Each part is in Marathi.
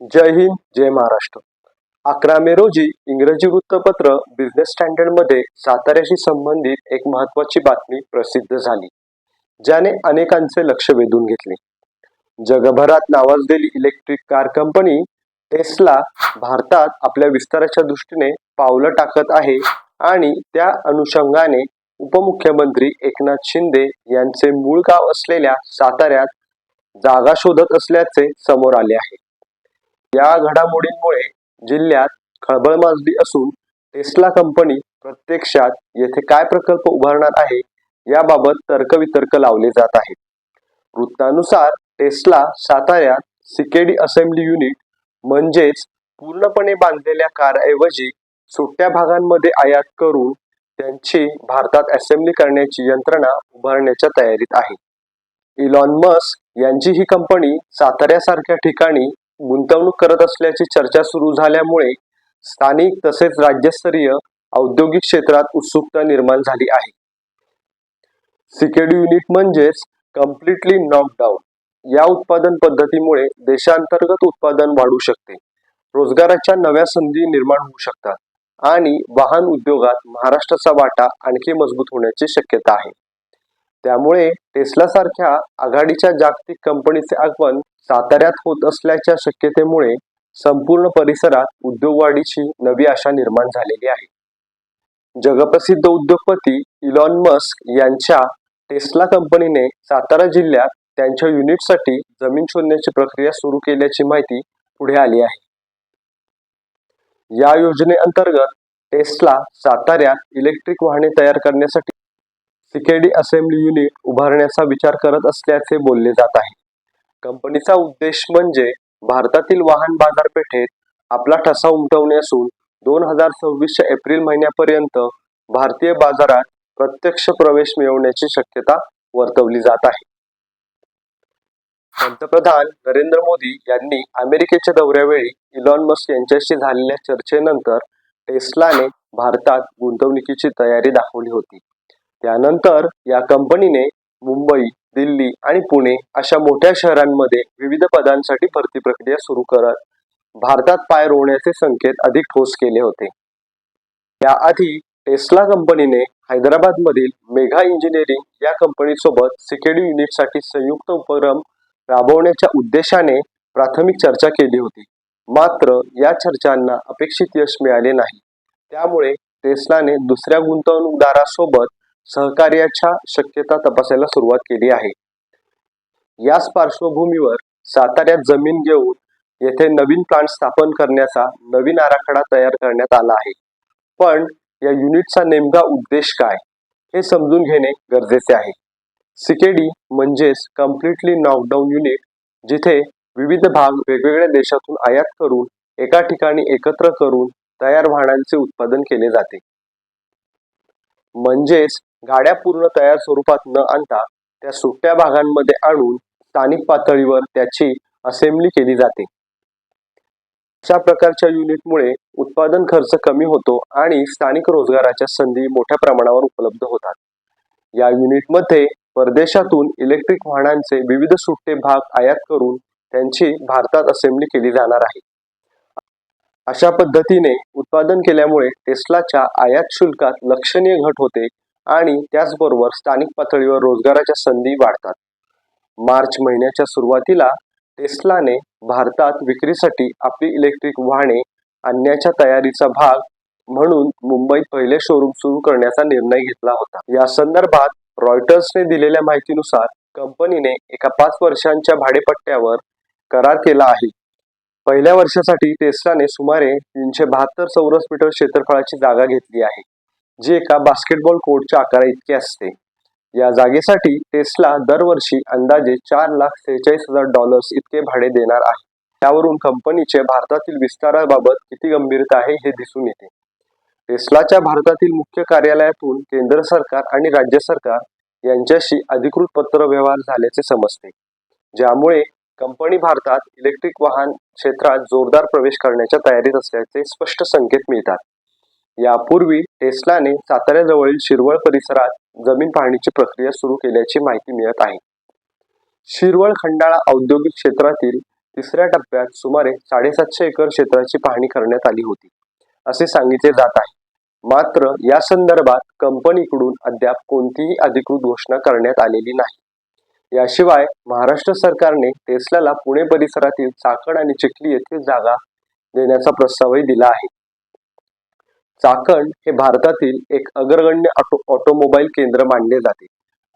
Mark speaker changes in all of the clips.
Speaker 1: जय हिंद जय महाराष्ट्र. अकरा मे रोजी इंग्रजी वृत्तपत्र बिझनेस स्टँडर्डमध्ये साताऱ्याशी संबंधित एक महत्वाची बातमी प्रसिद्ध झाली ज्याने अनेकांचे लक्ष वेधून घेतले. जगभरात नावाजलेली इलेक्ट्रिक कार कंपनी टेस्ला भारतात आपल्या विस्ताराच्या दृष्टीने पावलं टाकत आहे आणि त्या अनुषंगाने उपमुख्यमंत्री एकनाथ शिंदे यांचे मूळ गाव असलेल्या साताऱ्यात जागा शोधत असल्याचे समोर आले आहे. या घडामोडींमुळे जिल्ह्यात खळबळ माजली असून टेस्ला कंपनी प्रत्यक्षात येथे काय प्रकल्प उभारणार आहे याबाबत तर्कवितर्क लावले जात आहेत. वृत्तानुसार टेस्ला साताऱ्यात सिकेडी असेंब्ली युनिट म्हणजेच पूर्णपणे बांधलेल्या कारऐवजी सुट्ट्या भागांमध्ये आयात करून त्यांची भारतात असेंब्ली करण्याची यंत्रणा उभारण्याच्या तयारीत आहे. इलॉन मस्क यांची ही कंपनी साताऱ्यासारख्या ठिकाणी गुंतवणूक करत असल्याची चर्चा सुरू झाल्यामुळे स्थानिक तसेच राज्यस्तरीय औद्योगिक क्षेत्रात उत्सुकता निर्माण झाली आहे. सिकेडी युनिट म्हणजेच कम्प्लिटली नॉकडाऊन या उत्पादन पद्धतीमुळे देशांतर्गत उत्पादन वाढू शकते. रोजगाराच्या नव्या संधी निर्माण होऊ शकतात आणि वाहन उद्योगात महाराष्ट्राचा वाटा आणखी मजबूत होण्याची शक्यता आहे. त्यामुळे टेस्ला सारख्या आघाडीच्या जागतिक कंपनीचे आगमन साताऱ्यात होत असल्याच्या शक्यतेमुळे संपूर्ण परिसरात उद्योग वाढीची नवी आशा निर्माण झालेली आहे. जगप्रसिद्ध उद्योगपती इलॉन मस्क यांच्या टेस्ला कंपनीने सातारा जिल्ह्यात त्यांच्या युनिटसाठी जमीन शोधण्याची प्रक्रिया सुरू केल्याची माहिती पुढे आली आहे. या योजनेअंतर्गत टेस्ला साताऱ्यात इलेक्ट्रिक वाहने तयार करण्यासाठी सिकेडी असेंब्ली युनिट उभारण्याचा विचार करत असल्याचे बोलले जात आहे. कंपनीचा उद्देश म्हणजे भारतातील वाहन बाजारपेठेत आपला ठसा उमटवणे असून दोन हजार सव्वीसच्या एप्रिल महिन्यापर्यंत भारतीय बाजारात प्रत्यक्ष प्रवेश मिळवण्याची शक्यता वर्तवली जात आहे. पंतप्रधान नरेंद्र मोदी यांनी अमेरिकेच्या दौऱ्यावेळी इलॉन मस्क यांच्याशी झालेल्या चर्चेनंतर टेस्लाने भारतात गुंतवणुकीची तयारी दाखवली होती. त्यानंतर या कंपनीने मुंबई दिल्ली आणि पुणे अशा मोठ्या शहरांमध्ये विविध पदांसाठी भरती प्रक्रिया सुरू करत भारतात पाय रोवण्याचे संकेत अधिक ठोस केले होते. याआधी टेस्ला कंपनीने हैदराबाद मधील मेघा इंजिनिअरिंग या कंपनीसोबत सिकेडी युनिटसाठी संयुक्त उपक्रम राबवण्याच्या उद्देशाने प्राथमिक चर्चा केली होती. मात्र या चर्चांना अपेक्षित यश मिळाले नाही. त्यामुळे टेस्लाने दुसऱ्या गुंतवणूकदारासोबत सहकार्याच्या शक्यता तपासायला सुरुवात केली आहे. याच पार्श्वभूमीवर साताऱ्यात जमीन घेऊन येथे नवीन प्लांट स्थापन करण्याचा नवीन आराखडा तयार करण्यात आला आहे. पण या युनिटचा नेमका उद्देश काय हे समजून घेणे गरजेचे आहे. सिकेडी म्हणजेच कम्प्लिटली नॉकडाऊन युनिट जिथे विविध भाग वेगवेगळ्या देशातून आयात करून एका ठिकाणी एकत्र करून तयार वाहनांचे उत्पादन केले जाते. म्हणजेच गाड्या पूर्ण तयार स्वरूपात न आणता त्या सुट्ट्या भागांमध्ये आणून स्थानिक पातळीवर त्याची असेंब्ली केली जाते. अशा प्रकारच्या युनिटमुळे उत्पादन खर्च कमी होतो आणि स्थानिक रोजगाराच्या संधी मोठ्या प्रमाणावर उपलब्ध होतात. या युनिटमध्ये परदेशातून इलेक्ट्रिक वाहनांचे विविध सुट्टे भाग आयात करून त्यांची भारतात असेंब्ली केली जाणार आहे. अशा पद्धतीने उत्पादन केल्यामुळे टेस्लाच्या आयात शुल्कात लक्षणीय घट होते आणि त्याचबरोबर स्थानिक पातळीवर रोजगाराच्या संधी वाढतात. मार्च महिन्याच्या सुरुवातीला टेस्लाने भारतात विक्रीसाठी आपली इलेक्ट्रिक वाहने आणण्याच्या तयारीचा भाग म्हणून मुंबईत पहिले शोरूम सुरू करण्याचा निर्णय घेतला होता. या संदर्भात रॉयटर्सने दिलेल्या माहितीनुसार कंपनीने एका पाच वर्षांच्या भाडेपट्ट्यावर करार केला आहे. पहिल्या वर्षासाठी टेस्लाने सुमारे तीनशे बहात्तर चौरस मीटर क्षेत्रफळाची जागा घेतली आहे. जे एका बास्केटबॉल कोर्टच्या आकारा इतके असते. या जागेसाठी टेस्ला दरवर्षी अंदाजे चार लाख सेहेचाळीस हजार डॉलर्स इतके भाडे देणार आहे. त्यावरून कंपनीचे भारतातील विस्ताराबाबत किती गंभीरता आहे हे दिसून येते. टेस्लाच्या भारतातील मुख्य कार्यालयातून केंद्र सरकार आणि राज्य सरकार यांच्याशी अधिकृत पत्रव्यवहार झाल्याचे समजते. ज्यामुळे कंपनी भारतात इलेक्ट्रिक वाहन क्षेत्रात जोरदार प्रवेश करण्याच्या तयारीत असल्याचे स्पष्ट संकेत मिळतात. यापूर्वी टेस्लाने साताऱ्याजवळील शिरवळ परिसरात जमीन पाहणीची प्रक्रिया सुरू केल्याची माहिती मिळत आहे. शिरवळ खंडाळा औद्योगिक क्षेत्रातील तिसऱ्या टप्प्यात सुमारे साडेसातशे एकर क्षेत्राची पाहणी करण्यात आली होती असे सांगितले जात आहे. मात्र या संदर्भात कंपनीकडून अद्याप कोणतीही अधिकृत घोषणा करण्यात आलेली नाही. याशिवाय महाराष्ट्र सरकारने टेस्लाला पुणे परिसरातील चाकण आणि चिखली येथील जागा देण्याचा प्रस्तावही दिला आहे. चाकण हे भारतातील एक अग्रगण्य ऑटो ऑटोमोबाईल केंद्र मानले जाते.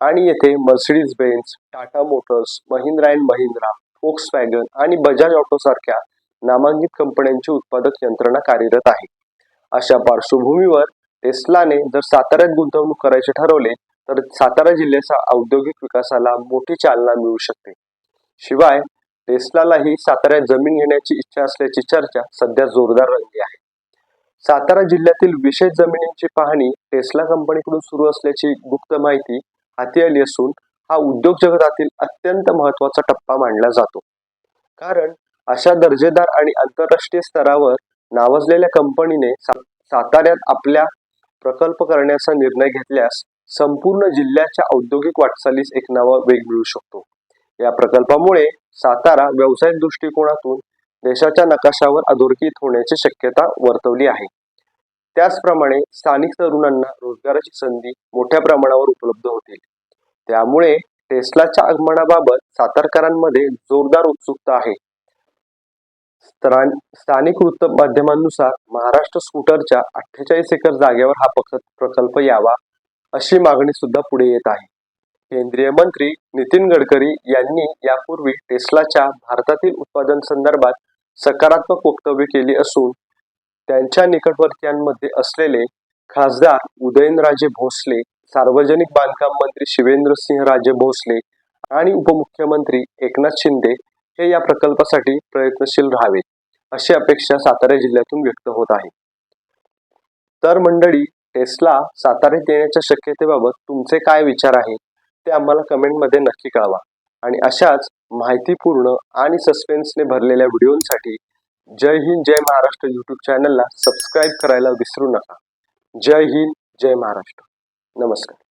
Speaker 1: आणि येथे Mercedes Benz Tata motors Mahindra and Mahindra Volkswagen आणि बजाज ऑटो सारख्या नामांकित कंपन्यांची उत्पादक यंत्रणा कार्यरत आहे. अशा पार्श्वभूमीवर टेस्लाने जर साताऱ्यात गुंतवणूक करायचे ठरवले तर सातारा जिल्ह्याच्या औद्योगिक विकासाला मोठी चालना मिळू शकते. शिवाय टेस्लालाही साताऱ्यात जमीन घेण्याची इच्छा असल्याची चर्चा सध्या जोरदार रंगली आहे. सातारा जिल्ह्यातील विशेष जमिनींची पाहणी टेस्ला कंपनीकडून सुरू असल्याची गुप्त माहिती हाती आली असून हा उद्योग जगतातील अत्यंत महत्त्वाचा टप्पा मानला जातो. कारण अशा दर्जेदार आणि आंतरराष्ट्रीय स्तरावर नावाजलेल्या कंपनीने साताऱ्यात आपल्या प्रकल्प करण्याचा निर्णय घेतल्यास संपूर्ण जिल्ह्याच्या औद्योगिक वाटचालीस एक नवा वेग मिळू शकतो. या प्रकल्पामुळे सातारा व्यावसायिक दृष्टिकोनातून देशाच्या नकाशावर अधोरेखित होण्याची शक्यता वर्तवली आहे. त्याचप्रमाणे स्थानिक तरुणांना रोजगाराची संधी मोठ्या प्रमाणावर उपलब्ध होतील त्यामुळे टेस्लाच्या आगमनाबाबत सातारकरांमध्ये जोरदार उत्सुकता आहे. स्थानिक वृत्त माध्यमांनुसार महाराष्ट्र स्कूटरच्या अठ्ठेचाळीस एकर जागेवर हा प्रकल्प यावा अशी मागणी सुद्धा पुढे येत आहे. केंद्रीय मंत्री नितीन गडकरी यांनी यापूर्वी टेस्लाच्या भारतातील उत्पादन संदर्भात सकारात्मक वक्तव्य केली असून त्यांच्या निकटवर्तीयांमध्ये असलेले खासदार उदयनराजे भोसले सार्वजनिक बांधकाम मंत्री शिवेंद्र सिंह राजे भोसले आणि उपमुख्यमंत्री एकनाथ शिंदे हे या प्रकल्पासाठी प्रयत्नशील राहावेत अशी अपेक्षा सातारा जिल्ह्यातून व्यक्त होत आहे. तर मंडळी टेस्ला साताऱ्यात येण्याच्या शक्यतेबाबत तुमचे काय विचार आहेत ते आम्हाला कमेंटमध्ये नक्की कळवा आणि अशाच माहितीपूर्ण आणि सस्पेन्सने भरलेल्या व्हिडिओंसाठी जय हिंद जय महाराष्ट्र यूट्यूब चॅनलला सबस्क्राईब करायला विसरू नका. जय हिंद जय महाराष्ट्र. नमस्कार.